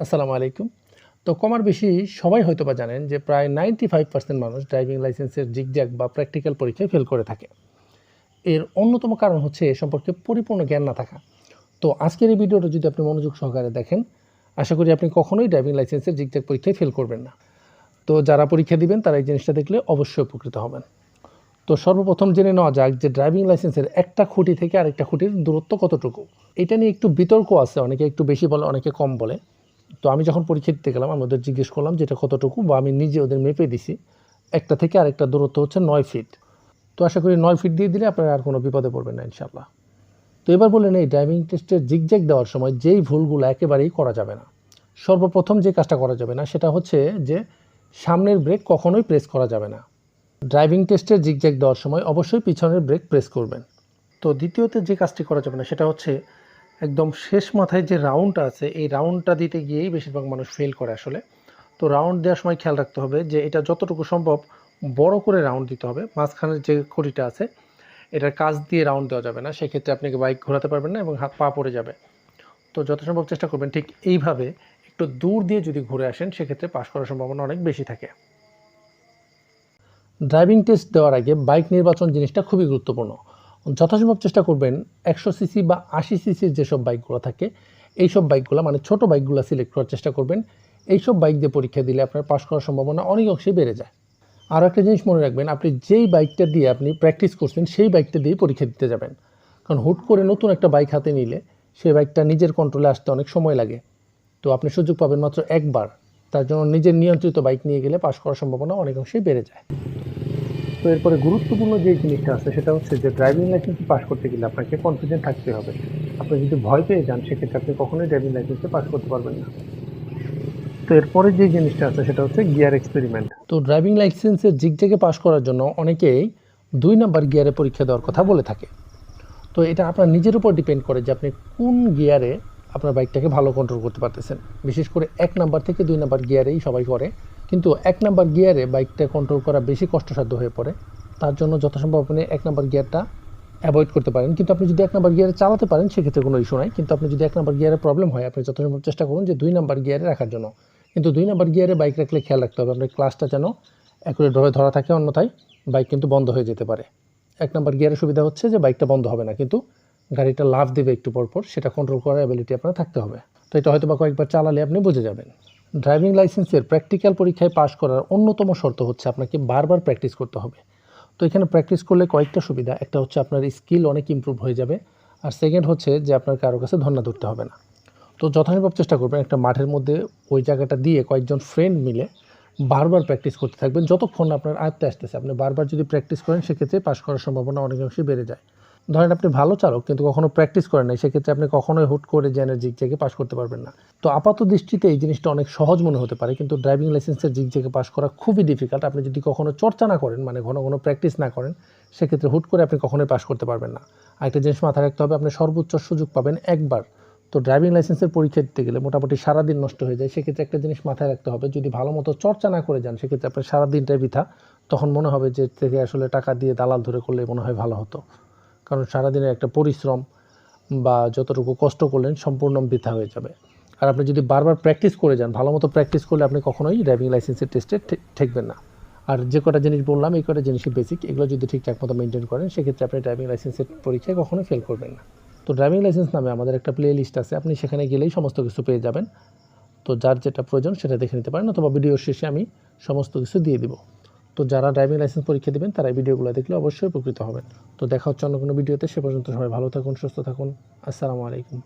আসসালামু আলাইকুম। তো কমার বেশি সবাই হয়তো বা জানেন যে প্রায় নাইনটি ফাইভ পার্সেন্ট মানুষ ড্রাইভিং লাইসেন্সের জিগজ্যাগ বা প্র্যাকটিক্যাল পরীক্ষায় ফেল করে থাকে। এর অন্যতম কারণ হচ্ছে এ সম্পর্কে পরিপূর্ণ জ্ঞান না থাকা। তো আজকের এই ভিডিওটা যদি আপনি মনোযোগ সহকারে দেখেন, আশা করি আপনি কখনোই ড্রাইভিং লাইসেন্সের জিগজ্যাগ পরীক্ষায় ফেল করবেন না। তো যারা পরীক্ষা দিবেন, তারা এই জিনিসটা দেখলে অবশ্যই উপকৃত হবেন। তো সর্বপ্রথম জেনে নেওয়া যাক যে ড্রাইভিং লাইসেন্সের একটা খুঁটি থেকে আরেকটা খুঁটির দূরত্ব কতটুকু। এটা নিয়ে একটু বিতর্ক আছে, অনেকে একটু বেশি বলে, অনেকে কম বলে। তো আমি যখন পরীক্ষা দিতে গেলাম, আমি ওদের জিজ্ঞেস করলাম যেটা কতটুকু বা আমি নিজে ওদের মেপে দিছি। একটা থেকে আরেকটা দূরত্ব হচ্ছে নয় ফিট তো আশা করি নয় ফিট দিয়ে দিলে আপনারা আর কোনো বিপদে পড়বেন না ইনশাল্লাহ তো এবার বললেন, এই ড্রাইভিং টেস্টের জিগজ্যাগ দেওয়ার সময় যেই ভুলগুলো একেবারেই করা যাবে না। সর্বপ্রথম যে কাজটা করা যাবে না, সেটা হচ্ছে যে সামনের ব্রেক কখনোই প্রেস করা যাবে না। ড্রাইভিং টেস্টের জিগজ্যাগ দেওয়ার সময় অবশ্যই পিছনের ব্রেক প্রেস করবেন। তো দ্বিতীয়তে যে কাজটি করা যাবে না, সেটা হচ্ছে একদম শেষ মাথায় যে রাউন্ডটা আছে, এই রাউন্ডটা দিতে গিয়েই বেশিরভাগ মানুষ ফেল করে আসলে। তো রাউন্ড দেওয়ার সময় খেয়াল রাখতে হবে যে এটা যতটুকু সম্ভব বড় করে রাউন্ড দিতে হবে। মাঝখানের যে খুঁটিটা আছে, এটার কাজ দিয়ে রাউন্ড দেওয়া যাবে না। সেক্ষেত্রে আপনাকে বাইক ঘোরাতে পারবেন না এবং হাত পা পড়ে যাবে। তো যত সম্ভব চেষ্টা করবেন। ঠিক এইভাবে একটু দূর দিয়ে যদি ঘুরে আসেন, সেক্ষেত্রে পাশ করার সম্ভাবনা অনেক বেশি থাকে। ড্রাইভিং টেস্ট দেওয়ার আগে বাইক নির্বাচন জিনিসটা খুবই গুরুত্বপূর্ণ। যথাসম্ভব চেষ্টা করবেন একশো সিসি বা আশি সিসির যেসব বাইকগুলো থাকে, এইসব বাইকগুলো মানে ছোট বাইকগুলো সিলেক্ট করার চেষ্টা করবেন। এইসব বাইক দিয়ে পরীক্ষা দিলে আপনার পাশ করার সম্ভাবনা অনেক অংশে বেড়ে যায়। আর একটা জিনিস মনে রাখবেন, আপনি যেই বাইকটা দিয়ে আপনি প্র্যাকটিস করছেন, সেই বাইকটা দিয়ে পরীক্ষা দিতে যাবেন। কারণ হুট করে নতুন একটা বাইক হাতে নিলে সেই বাইকটা নিজের কন্ট্রোলে আসতে অনেক সময় লাগে। তো আপনি সুযোগ পাবেন মাত্র একবার। তার জন্য নিজের নিয়ন্ত্রিত বাইক নিয়ে গেলে পাশ করার সম্ভাবনা অনেক অংশেই বেড়ে যায়। তো এরপরে গুরুত্বপূর্ণ যে জিনিসটা আছে, সেটা হচ্ছে যে ড্রাইভিং লাইসেন্স পাস করতে গেলে আপনাকে কনফিডেন্ট থাকতে হবে। আপনি যদি ভয় পেয়ে যান, সেক্ষেত্রে আপনি কখনোই ড্রাইভিং লাইসেন্সে পাস করতে পারবেন না। তো এরপরে যে জিনিসটা আছে, সেটা হচ্ছে গিয়ার এক্সপেরিমেন্ট তো ড্রাইভিং লাইসেন্সের জিগজেগে পাস করার জন্য অনেকেই দুই নাম্বার গিয়ারে পরীক্ষা দেওয়ার কথা বলে থাকে। তো এটা আপনার নিজের উপর ডিপেন্ড করে যে আপনি কোন গিয়ারে আপনার বাইকটাকে ভালো কন্ট্রোল করতে পারতেছেন। বিশেষ করে এক নাম্বার থেকে দুই নাম্বার গিয়ারেই সবাই করে। কিন্তু এক নাম্বার গিয়ারে বাইকটা কন্ট্রোল করা বেশি কষ্টসাধ্য হয়ে পড়ে। তার জন্য যথাসম্ভব আপনি এক নাম্বার গিয়ারটা অ্যাভয়েড করতে পারেন। কিন্তু আপনি যদি এক নাম্বার গিয়ারে চালাতে পারেন, সেক্ষেত্রে কোনো ইস্যু নাই। কিন্তু আপনি যদি এক নাম্বার গিয়ারে প্রবলেম হয়, আপনি যথাসম্ভব চেষ্টা করুন যে দুই নাম্বার গিয়ারে রাখার জন্য। কিন্তু দুই নাম্বার গিয়ারে বাইক রাখলে খেয়াল রাখতে হবে। আপনার ক্লাসটা যেন অ্যাকুরেটভাবে ধরা থাকে, অন্যথায় বাইক কিন্তু বন্ধ হয়ে যেতে পারে। এক নাম্বার গিয়ারের সুবিধা হচ্ছে যে বাইকটা বন্ধ হবে না। কিন্তু গাড়িটা লাভ দেবে একটু পরপর, সেটা কন্ট্রোল করার অ্যাবিলিটি আপনার থাকতে হবে। তো এটা হয়তো বা কয়েকবার চালালে আপনি বুঝে যাবেন। ড্রাইভিং লাইসেন্সের প্র্যাকটিক্যাল পরীক্ষায় পাশ করার অন্যতম শর্ত হচ্ছে আপনাকে বারবার প্র্যাকটিস করতে হবে। তো এখানে প্র্যাকটিস করলে কয়েকটা সুবিধা, একটা হচ্ছে আপনার স্কিল অনেক ইমপ্রুভ হয়ে যাবে আর সেকেন্ড হচ্ছে যে আপনার কারও কাছে ধর্ণা ধরতে হবে না। তো যথাসম্ভব চেষ্টা করবেন একটা মাঠের মধ্যে ওই জায়গাটা দিয়ে কয়েকজন ফ্রেন্ড মিলে বারবার প্র্যাকটিস করতে থাকবেন। যতক্ষণ আপনার আয়ত্তে আসতেছে, আপনি বারবার যদি প্র্যাকটিস করেন, সেক্ষেত্রে পাশ করার সম্ভাবনা অনেক অংশে বেড়ে যায়। ধরেন আপনি ভালো চালক, কিন্তু কখনো প্র্যাকটিস করেন নাই, সেক্ষেত্রে আপনি কখনোই হুট করে জেনের জিগ জেগে পাশ করতে পারবেন না। তো আপাত দৃষ্টিতে এই জিনিসটা অনেক সহজ মনে হতে পারে, কিন্তু ড্রাইভিং লাইসেন্সের জিগ জেগে পাশ করা খুবই ডিফিকাল্ট আপনি যদি কখনো চর্চা না করেন মানে ঘন ঘন প্র্যাকটিস না করেন, সেক্ষেত্রে হুট করে আপনি কখনোই পাশ করতে পারবেন না। আরেকটা জিনিস মাথায় রাখতে হবে, আপনি সর্বোচ্চ সুযোগ পাবেন একবার। তো ড্রাইভিং লাইসেন্সের পরীক্ষা দিতে গেলে মোটামুটি সারাদিন নষ্ট হয়ে যায়, সেক্ষেত্রে একটা জিনিস মাথায় রাখতে হবে, যদি ভালো মতো চর্চা না করে যান, সেক্ষেত্রে আপনার সারাদিনটাই বৃথা। তখন মনে হবে যে, থেকে আসলে টাকা দিয়ে দালাল ধরে করলে মনে হয় ভালো হতো। কারণ সারাদিনের একটা পরিশ্রম বা যতটুকু কষ্ট করলেন সম্পূর্ণ বৃথা হয়ে যাবে। আর আপনি যদি বারবার প্র্যাকটিস করে যান, ভালো মতো প্র্যাকটিস করলে আপনি কখনোই ড্রাইভিং লাইসেন্সের টেস্টে ঠেকবেন না। আর যে কটা জিনিস বললাম, এই কটা জিনিসই বেসিক এগুলো যদি ঠিকঠাক মতো মেনটেন করেন, সেক্ষেত্রে আপনি ড্রাইভিং লাইসেন্সের পরীক্ষায় কখনোই ফেল করবেন না। তো ড্রাইভিং লাইসেন্স নামে আমাদের একটা প্লে লিস্ট আছে, আপনি সেখানে গেলেই সমস্ত কিছু পেয়ে যাবেন। তো যার যেটা প্রয়োজন সেটা দেখে নিতে পারেন, অথবা ভিডিওর শেষে আমি সমস্ত কিছু দিয়ে দিব। তো যারা ড্রাইভিং লাইসেন্স পরীক্ষা দেবেন, তারা এই ভিডিওগুলো দেখলে অবশ্যই উপকৃত হবেন। তো দেখা হচ্ছে অন্য কোনো ভিডিওতে, সে পর্যন্ত সবাই ভালো থাকুন, সুস্থ থাকুন। আসসালামু আলাইকুম।